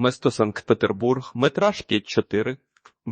Место Санкт-Петербург, метраж 5-4,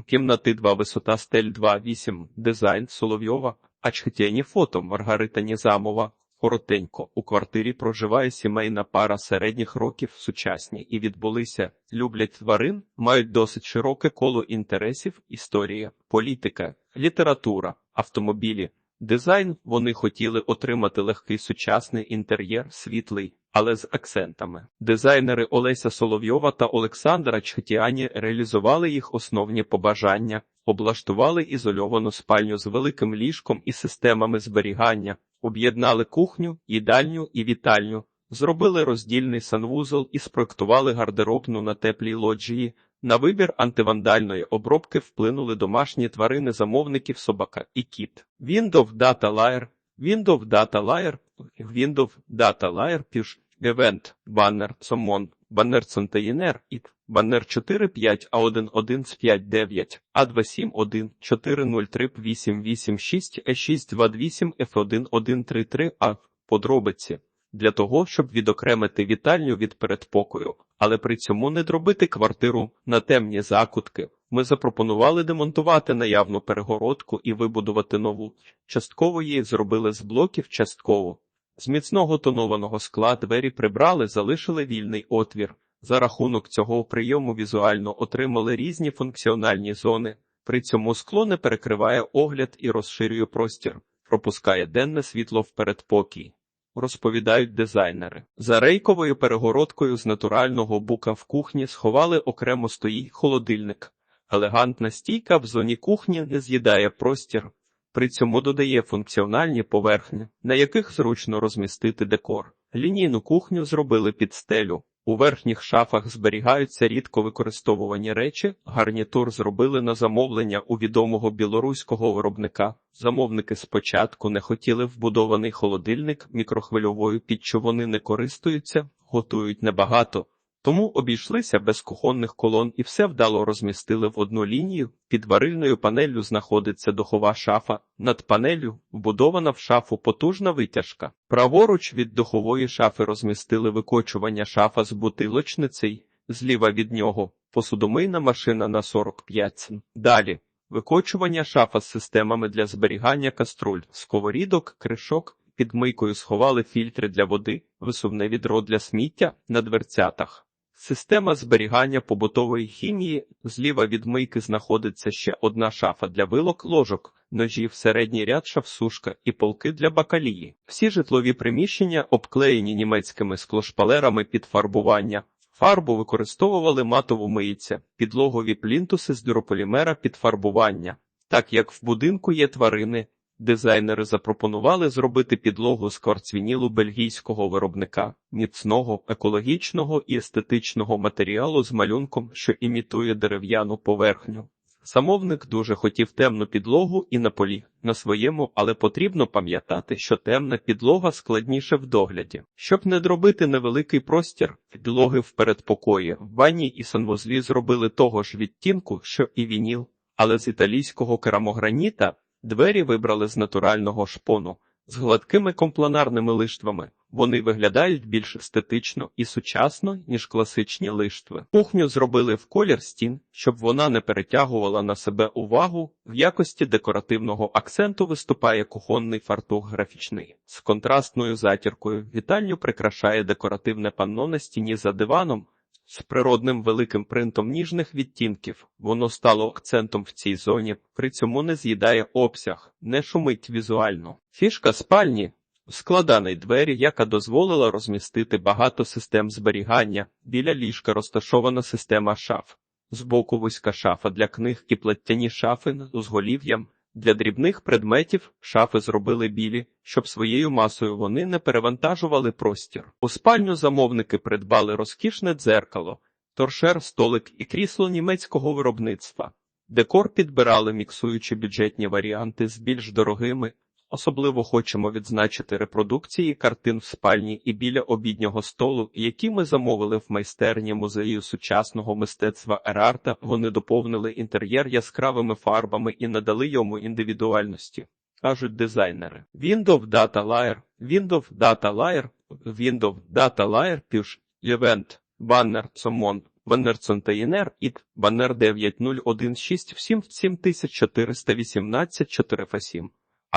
кімнати 2, висота стель 2, 8, дизайн Соловйова, Ачхтєні фото Маргарита Нізамова. Коротенько, у квартирі проживає сімейна пара середніх років, сучасні і відбулися, люблять тварин, мають досить широке коло інтересів, історія, політика, література, автомобілі. Дизайн вони хотіли отримати легкий сучасний інтер'єр, світлий, але з акцентами. Дизайнери Олеся Соловйова та Олександра Чхетіані реалізували їх основні побажання, облаштували ізольовану спальню з великим ліжком і системами зберігання, об'єднали кухню, їдальню і вітальню, зробили роздільний санвузол і спроектували гардеробну на теплій лоджії. На вибір антивандальної обробки вплинули домашні тварини замовників собака і кіт. Windows Data Layer, Windows Data Layer, Windows Data Layer Push, Event, Banner, Summon, Banner Container, IT, Banner 45 A11 з 59, A271 403 886 E628 F1133 A. Подробиці. Для того, щоб відокремити вітальню від передпокою, але при цьому не дробити квартиру на темні закутки, ми запропонували демонтувати наявну перегородку і вибудувати нову. Частково її зробили з блоків частково. З міцного тонованого скла двері прибрали, залишили вільний отвір. За рахунок цього прийому візуально отримали різні функціональні зони. При цьому скло не перекриває огляд і розширює простір, пропускає денне світло в передпокій. Розповідають дизайнери. За рейковою перегородкою з натурального бука в кухні сховали окремо стоїть холодильник. Елегантна стійка в зоні кухні не з'їдає простір, при цьому додає функціональні поверхні, на яких зручно розмістити декор. Лінійну кухню зробили під стелю. У верхніх шафах зберігаються рідко використовувані речі. Гарнітур зробили на замовлення у відомого білоруського виробника. Замовники спочатку не хотіли вбудований холодильник мікрохвильовою, що вони не користуються, готують небагато. Тому обійшлися без кухонних колон і все вдало розмістили в одну лінію. Під варильною панеллю знаходиться духова шафа. Над панеллю вбудована в шафу потужна витяжка. Праворуч від духової шафи розмістили викочування шафа з бутилочницею, зліва від нього посудомийна машина на 45 см. Далі викочування шафа з системами для зберігання каструль, сковорідок, кришок. Під мийкою сховали фільтри для води, висувне відро для сміття на дверцятах. Система зберігання побутової хімії. Зліва від мийки знаходиться ще одна шафа для вилок, ложок, ножів, середній ряд шафсушка і полки для бакалії. Всі житлові приміщення обклеєні німецькими склошпалерами під фарбування. Фарбу використовували матову мийця, підлогові плінтуси з дюрополімера під фарбування. Так як в будинку є тварини, Дизайнери запропонували зробити підлогу з кварцвінілу бельгійського виробника, міцного, екологічного і естетичного матеріалу з малюнком, що імітує дерев'яну поверхню. Замовник дуже хотів темну підлогу і на полі на своєму, але потрібно пам'ятати, що темна підлога складніше в догляді. Щоб не дробити невеликий простір, підлоги в передпокої, в ванні і санвузлі зробили того ж відтінку, що і вініл, але з італійського керамограніта. Двері вибрали з натурального шпону, з гладкими компланарними лиштвами. Вони виглядають більш естетично і сучасно, ніж класичні лиштви. Кухню зробили в колір стін, щоб вона не перетягувала на себе увагу. В якості декоративного акценту виступає кухонний фартух графічний з контрастною затіркою. Вітальню прикрашає декоративне панно на стіні за диваном. З природним великим принтом ніжних відтінків воно стало акцентом в цій зоні, при цьому не з'їдає обсяг, не шумить візуально. Фішка спальні складаний двері, яка дозволила розмістити багато систем зберігання. Біля ліжка розташована система шаф. Збоку вузька шафа для книг і платтяні шафи з узголів'ям. Для дрібних предметів шафи зробили білі, щоб своєю масою вони не перевантажували простір. У спальню замовники придбали розкішне дзеркало, торшер, столик і крісло німецького виробництва. Декор підбирали, міксуючи бюджетні варіанти з більш дорогими. Особливо хочемо відзначити репродукції картин в спальні і біля обіднього столу, які ми замовили в майстерні музею сучасного мистецтва Ерарта. Вони доповнили інтер'єр яскравими фарбами і надали йому індивідуальності. Кажуть дизайнери. Windows Data Layer, Windows Data Layer, Windows Data Layer Push, Event, Banner, Summon, Баннер Цонтаєнер ІТ, Баннер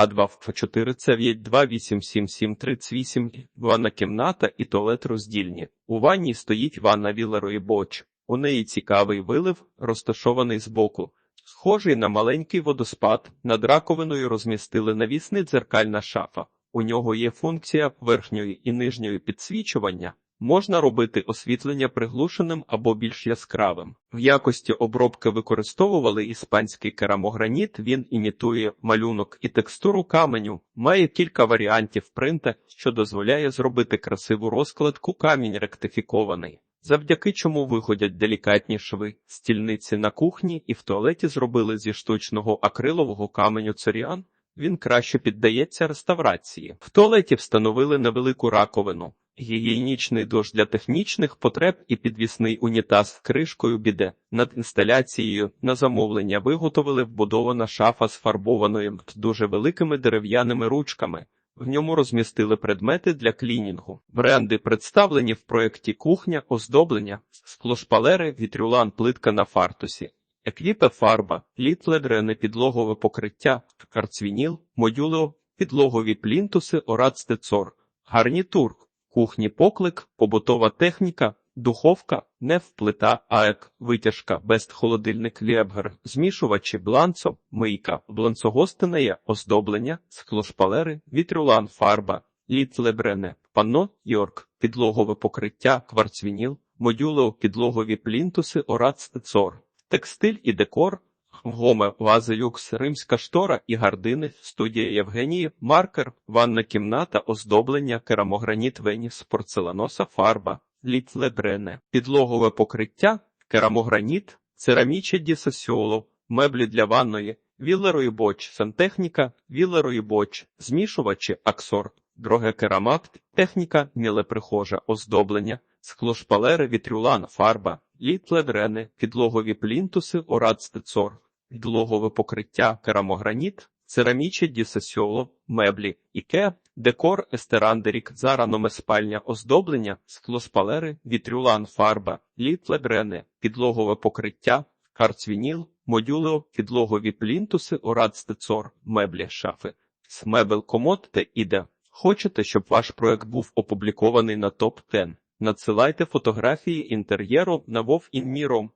9016 всім 7418 4Ф7. А2 Ф4 С2 87738, ванна кімната і туалет роздільні. У ванні стоїть ванна вілерої боч. У неї цікавий вилив, розташований збоку. Схожий на маленький водоспад, над раковиною розмістили навісний дзеркальна шафа. У нього є функція верхньої і нижньої підсвічування. Можна робити освітлення приглушеним або більш яскравим. В якості обробки використовували іспанський керамограніт, він імітує малюнок і текстуру каменю, має кілька варіантів принта, що дозволяє зробити красиву розкладку камінь ректифікований. Завдяки чому виходять делікатні шви, стільниці на кухні і в туалеті зробили зі штучного акрилового каменю цоріан. Він краще піддається реставрації. В туалеті встановили невелику раковину, гігієнічний душ для технічних потреб і підвісний унітаз з кришкою біде. Над інсталяцією на замовлення виготовили вбудована шафа з фарбованою дуже великими дерев'яними ручками. В ньому розмістили предмети для клінінгу. Бренди представлені в проєкті кухня, оздоблення, склошпалери, вітрюлан, плитка на фартусі. Еквіпе фарба, літледрени, підлогове покриття, карцвініл, модюлео, підлогові плінтуси, орацтецор, гарнітур, кухні поклик, побутова техніка, духовка, неф, плита, аек, витяжка, бест, холодильник, лєбгер, змішувачі, бланцо, мийка, бланцогостинеє, оздоблення, склошпалери, вітрюлан, фарба, літлебрене, панно, йорк, підлогове покриття, кварцвініл, модюлео, підлогові плінтуси, орацтецор. Текстиль і декор, гоме, вази люкс, римська штора і гардини, студія Євгенії, маркер, ванна кімната, оздоблення, керамограніт, веніс, порцеланоса, фарба, літлебрене, підлогове покриття, керамограніт, цераміче ді сосіоло, меблі для ванної, віллерої боч, сантехніка, віллерої боч, змішувачі, аксор, дороге керамат, техніка, мілеприхожа, оздоблення, склошпалери, вітрюлан, фарба, літледрени, підлогові плінтуси, орацтецор, підлогове покриття, керамограніт, цераміче дісесіоло, меблі, іке, декор, естерандерік, зараноме спальня, оздоблення, склоспалери, вітрюлан, фарба, літледрени, підлогове покриття, карцвініл, модюлео, підлогові плінтуси, орацтецор, меблі, шафи, смебел, комод та іде. Хочете, щоб ваш проект був опублікований на топ 10 Надсилайте фотографії інтер'єру на вовінміром.